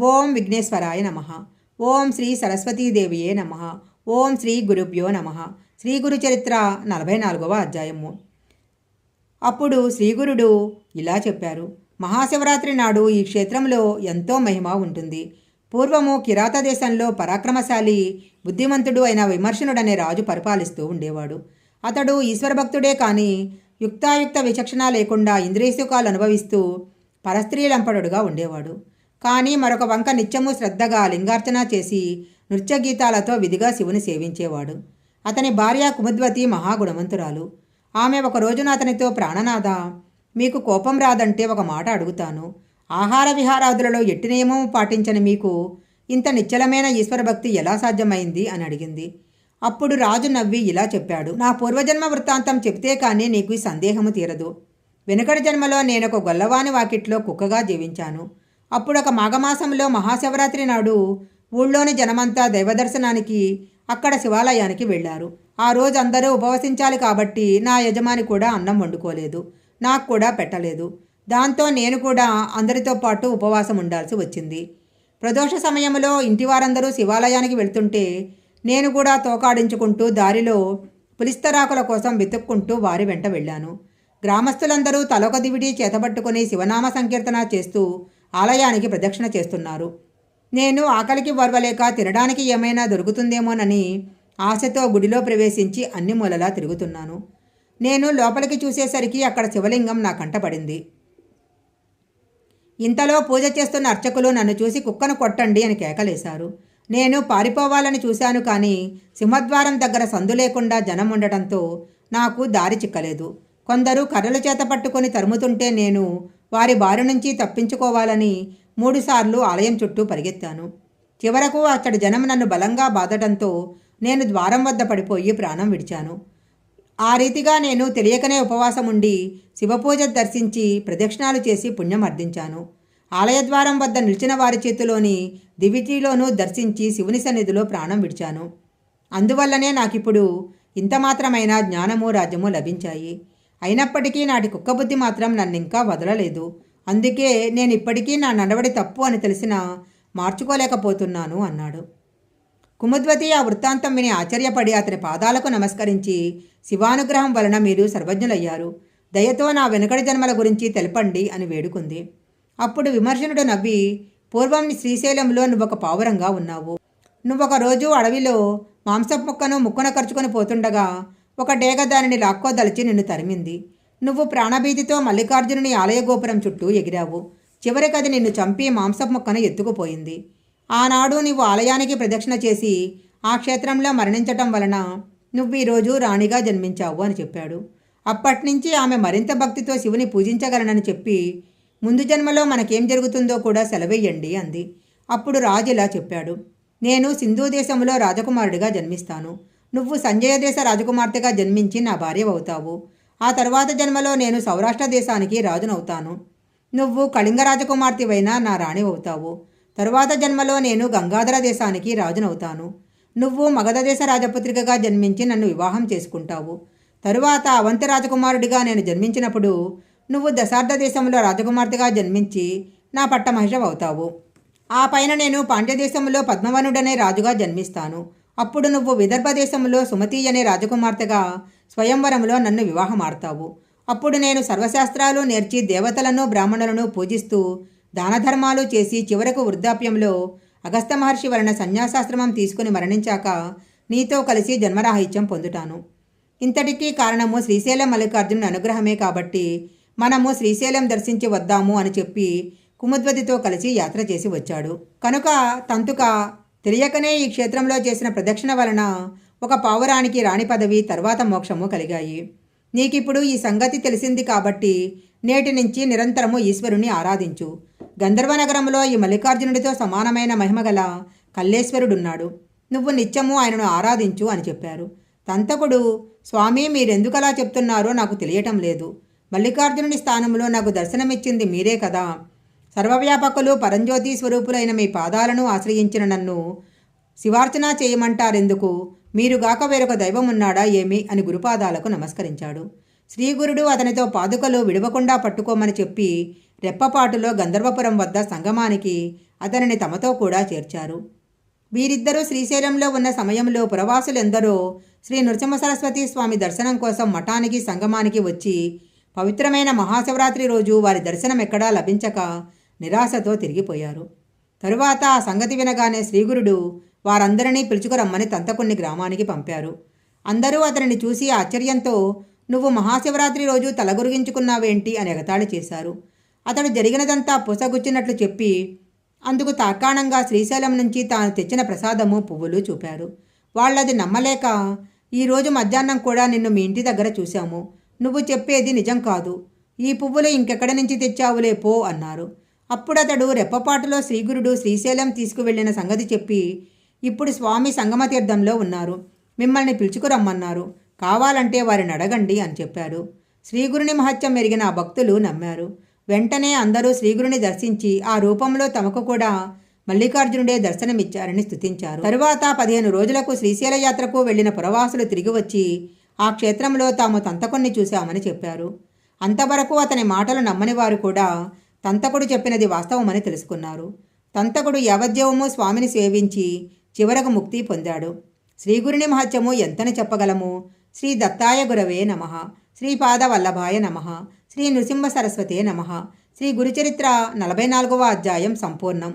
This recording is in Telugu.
ఓం విఘ్నేశ్వరాయ నమ. ఓం శ్రీ సరస్వతీదేవియే నమ. ఓం శ్రీ గురుభ్యో నమ. శ్రీ గురు చరిత్ర నలభై నాలుగవ అధ్యాయము. అప్పుడు శ్రీగురుడు ఇలా చెప్పారు. మహాశివరాత్రి నాడు ఈ క్షేత్రంలో ఎంతో మహిమ ఉంటుంది. పూర్వము కిరాత దేశంలో పరాక్రమశాలి బుద్ధిమంతుడు అయిన విమర్శనుడనే రాజు పరిపాలిస్తూ ఉండేవాడు. అతడు ఈశ్వరభక్తుడే కానీ యుక్తాయుక్త విచక్షణ లేకుండా ఇంద్రియసుఖాలు అనుభవిస్తూ పరస్త్రీలంపడుగా ఉండేవాడు. కానీ మరొక వంక నిత్యము శ్రద్ధగా లింగార్చన చేసి నృత్య గీతాలతో విధిగా శివుని సేవించేవాడు. అతని భార్య కుముద్వతి మహాగుణవంతురాలు. ఆమె ఒక రోజున అతనితో ప్రాణనాథ మీకు కోపం రాదంటే ఒక మాట అడుగుతాను. ఆహార విహారాదులలో ఎట్టి నియమం పాటించని మీకు ఇంత నిశ్చలమైన ఈశ్వర భక్తి ఎలా సాధ్యమైంది? అని అడిగింది. అప్పుడు రాజు నవ్వి ఇలా చెప్పాడు నా పూర్వజన్మ వృత్తాంతం చెప్తే కానీ నీకు ఈ సందేహము తీరదు. వెనుకటి జన్మలో నేనొక గొల్లవాని వాకిట్లో కుక్కగా జీవించాను. అప్పుడు ఒక మాఘమాసంలో మహాశివరాత్రి నాడు ఊళ్ళోని జనమంతా దైవదర్శనానికి అక్కడ శివాలయానికి వెళ్ళారు. ఆ రోజు అందరూ ఉపవసించాలి కాబట్టి నా యజమాని కూడా అన్నం వండుకోలేదు. నాకు కూడా పెట్టలేదు. దాంతో నేను కూడా అందరితో పాటు ఉపవాసం ఉండాల్సి వచ్చింది. ప్రదోష సమయంలో ఇంటి వారందరూ శివాలయానికి వెళ్తుంటే నేను కూడా తోకాడించుకుంటూ దారిలో పులిస్తరాకుల కోసం వెతుక్కుంటూ వారి వెంట వెళ్ళాను. గ్రామస్తులందరూ తలొక దివిడి చేతబట్టుకుని శివనామ సంకీర్తన చేస్తూ ఆలయానికి ప్రదక్షిణ చేస్తున్నారు. నేను ఆకలికి వర్వలేక తినడానికి ఏమైనా దొరుకుతుందేమోనని ఆశతో గుడిలో ప్రవేశించి అన్ని మూలలా తిరుగుతున్నాను. నేను లోపలికి చూసేసరికి అక్కడ శివలింగం నా కంటపడింది ఇంతలో పూజ చేస్తున్న అర్చకులు నన్ను చూసి కుక్కను కొట్టండి అని కేకలేశారు. నేను పారిపోవాలని చూశాను కానీ సింహద్వారం దగ్గర సందు లేకుండా జనం ఉండటంతో నాకు దారి చిక్కలేదు. కొందరు కర్రలు చేత పట్టుకొని తరుముతుంటే నేను వారి బారి నుంచి తప్పించుకోవాలని మూడుసార్లు ఆలయం చుట్టూ పరిగెత్తాను. చివరకు అక్కడి జనం నన్ను బలంగా బాధడంతో నేను ద్వారం వద్ద పడిపోయి ప్రాణం విడిచాను. ఆ రీతిగా నేను తెలియకనే ఉపవాసం ఉండి శివపూజ దర్శించి ప్రదక్షిణాలు చేసి పుణ్యం అర్థించాను ఆలయద్వారం వద్ద నిలిచిన వారి చేతిలోని దివిటీలోనూ దర్శించి శివుని సన్నిధిలో ప్రాణం విడిచాను. అందువల్లనే నాకిప్పుడు ఇంత మాత్రమైన జ్ఞానము రాజ్యము లభించాయి. అయినప్పటికీ నాటి కుక్కబుద్ధి మాత్రం నన్ను ఇంకా వదలలేదు. అందుకే నేను ఇప్పటికీ నా నడవడి తప్పు అని తెలిసినా మార్చుకోలేకపోతున్నాను అన్నాడు. కుముద్వతి ఆ వృత్తాంతం విని ఆశ్చర్యపడి అతని పాదాలకు నమస్కరించి శివానుగ్రహం వలన మీరు సర్వజ్ఞులయ్యారు. దయతో నా వెనుకడి జన్మల గురించి తెలపండి అని వేడుకుంది. అప్పుడు విమర్శనుడు నవ్వి పూర్వం శ్రీశైలంలో నువ్వొక పావురంగా ఉన్నావు. నువ్వొక రోజు అడవిలో మాంసపు ముక్కను ముక్కున ఖర్చుకొని పోతుండగా ఒక డేగ దానిని లాక్కోదలిచి నిన్ను తరిమింది. నువ్వు ప్రాణభీతితో మల్లికార్జునుని ఆలయ గోపురం చుట్టూ ఎగిరావు. చివరికి అది నిన్ను చంపి మాంసపు ముక్కను ఎత్తుకుపోయింది. ఆనాడు నువ్వు ఆలయానికి ప్రదక్షిణ చేసి ఆ క్షేత్రంలో మరణించటం వలన నువ్వు ఈరోజు రాణిగా జన్మించావు అని చెప్పాడు. అప్పటినుంచి ఆమె మరింత భక్తితో శివుని పూజించగలనని చెప్పి ముందు జన్మలో మనకేం జరుగుతుందో కూడా సెలవేయండి అంది. అప్పుడు రాజు ఇలా చెప్పాడు. నేను సింధు దేశంలో రాజకుమారుడిగా జన్మిస్తాను. నువ్వు సంజయ దేశ రాజకుమార్తెగా జన్మించి నా భార్య అవుతావు ఆ తర్వాత జన్మలో నేను సౌరాష్ట్ర దేశానికి రాజునవుతాను. నువ్వు కళింగ రాజకుమార్తెవైనా నా రాణి అవుతావు తరువాత జన్మలో నేను గంగాధర దేశానికి రాజునవుతాను. నువ్వు మగధ దేశ రాజపుత్రికగా జన్మించి నన్ను వివాహం చేసుకుంటావు. తరువాత అవంతి రాజకుమారుడిగా నేను జన్మించినప్పుడు నువ్వు దశార్థ దేశంలో రాజకుమార్తెగా జన్మించి నా పట్టమహిషం అవుతావు ఆ పైన నేను పాండ్యదేశంలో పద్మవనుడనే రాజుగా జన్మిస్తాను. అప్పుడు నువ్వు విదర్భ దేశంలో సుమతి అనే రాజకుమార్తెగా స్వయంవరంలో నన్ను వివాహమాడతావు. అప్పుడు నేను సర్వశాస్త్రాలు నేర్చి దేవతలను బ్రాహ్మణులను పూజిస్తూ దానధర్మాలు చేసి చివరకు వృద్ధాప్యంలో అగస్త మహర్షి వలన సన్యాసాశ్రమం తీసుకుని మరణించాక నీతో కలిసి జన్మరాహిత్యం పొందుతాను. ఇంతటికీ కారణము శ్రీశైలం మల్లికార్జునుని అనుగ్రహమే కాబట్టి మనము శ్రీశైలం దర్శించి వద్దాము అని చెప్పి కుముద్వతితో కలిసి యాత్ర చేసి వచ్చాడు. కనుక తంతుక తెలియకనే ఈ క్షేత్రంలో చేసిన ప్రదక్షిణ వలన ఒక పావురానికి రాణి పదవి తర్వాత మోక్షము కలిగాయి. నీకిప్పుడు ఈ సంగతి తెలిసింది కాబట్టి నేటి నుంచి నిరంతరము ఈశ్వరుని ఆరాధించు. గంధర్వ నగరంలో ఈ మల్లికార్జునుడితో సమానమైన మహిమగల కల్లేశ్వరుడున్నాడు. నువ్వు నిత్యము ఆయనను ఆరాధించు అని చెప్పారు. తంతకుడు స్వామి మీరెందుకలా చెప్తున్నారో నాకు తెలియటం లేదు. మల్లికార్జునుడి స్థానంలో నాకు దర్శనమిచ్చింది మీరే కదా. సర్వవ్యాపకులు పరంజ్యోతి స్వరూపులైన మీ పాదాలను ఆశ్రయించిన నన్ను శివార్చన చేయమంటారెందుకు? మీరుగాక వేరొక దైవం ఉన్నాడా ఏమి? అని గురుపాదాలకు నమస్కరించాడు. శ్రీగురుడు అతనితో పాదుకలు విడవకుండా పట్టుకోమని చెప్పి రెప్పపాటులో గంధర్వపురం వద్ద సంగమానికి అతనిని తమతో కూడా చేర్చారు. వీరిద్దరూ శ్రీశైలంలో ఉన్న సమయంలో పురవాసులెందరో శ్రీ నృసింహ సరస్వతి స్వామి దర్శనం కోసం మఠానికి సంగమానికి వచ్చి పవిత్రమైన మహాశివరాత్రి రోజు వారి దర్శనం ఎక్కడా లభించక నిరాశతో తిరిగిపోయారు. తరువాత ఆ సంగతి వినగానే శ్రీగురుడు వారందరినీ పిలుచుకురమ్మని తంతకుణ్ణి గ్రామానికి పంపారు. అందరూ అతనిని చూసి ఆశ్చర్యంతో నువ్వు మహాశివరాత్రి రోజు తలగురిగించుకున్నావేంటి? అని ఎగతాళి చేశారు. అతడు జరిగినదంతా పొసగుచ్చినట్లు చెప్పి అందుకు తార్కాణంగా శ్రీశైలం నుంచి తాను తెచ్చిన ప్రసాదము పువ్వులు చూపారు. వాళ్ళది నమ్మలేక ఈరోజు మధ్యాహ్నం కూడా నిన్ను మీ ఇంటి దగ్గర చూశాము. నువ్వు చెప్పేది నిజం కాదు. ఈ పువ్వులు ఇంకెక్కడి నుంచి తెచ్చావులే పో అన్నారు. అప్పుడు అతడు రెప్పపాటులో శ్రీగురుడు శ్రీశైలం తీసుకువెళ్ళిన సంగతి చెప్పి ఇప్పుడు స్వామి సంగమతీర్థంలో ఉన్నారు. మిమ్మల్ని పిలుచుకురమ్మన్నారు. కావాలంటే వారిని అడగండి అని చెప్పాడు. శ్రీగురుని మహత్యం మెరిగిన ఆ భక్తులు నమ్మారు. వెంటనే అందరూ శ్రీగురుని దర్శించి ఆ రూపంలో తమకు కూడా మల్లికార్జునుడే దర్శనమిచ్చారని స్తుతించారు. తరువాత పదిహేను రోజులకు శ్రీశైల యాత్రకు వెళ్ళిన పురవాసులు తిరిగి వచ్చి ఆ క్షేత్రంలో తాము తంతకుణ్ణి చూశామని చెప్పారు. అంతవరకు అతని మాటలు నమ్మని వారు కూడా తంతకుడు చెప్పినది వాస్తవమని తెలుసుకున్నారు. తంతకుడు యావజ్జీవము స్వామిని సేవించి చివరకు ముక్తి పొందాడు. శ్రీగురుని మహత్యము ఎంతని చెప్పగలము? శ్రీ దత్తాయ గురవే నమ. శ్రీపాద వల్లభాయ నమ. శ్రీ నృసింహ సరస్వతే నమ. శ్రీ గురుచరిత్ర నలభై నాలుగవ అధ్యాయం సంపూర్ణం.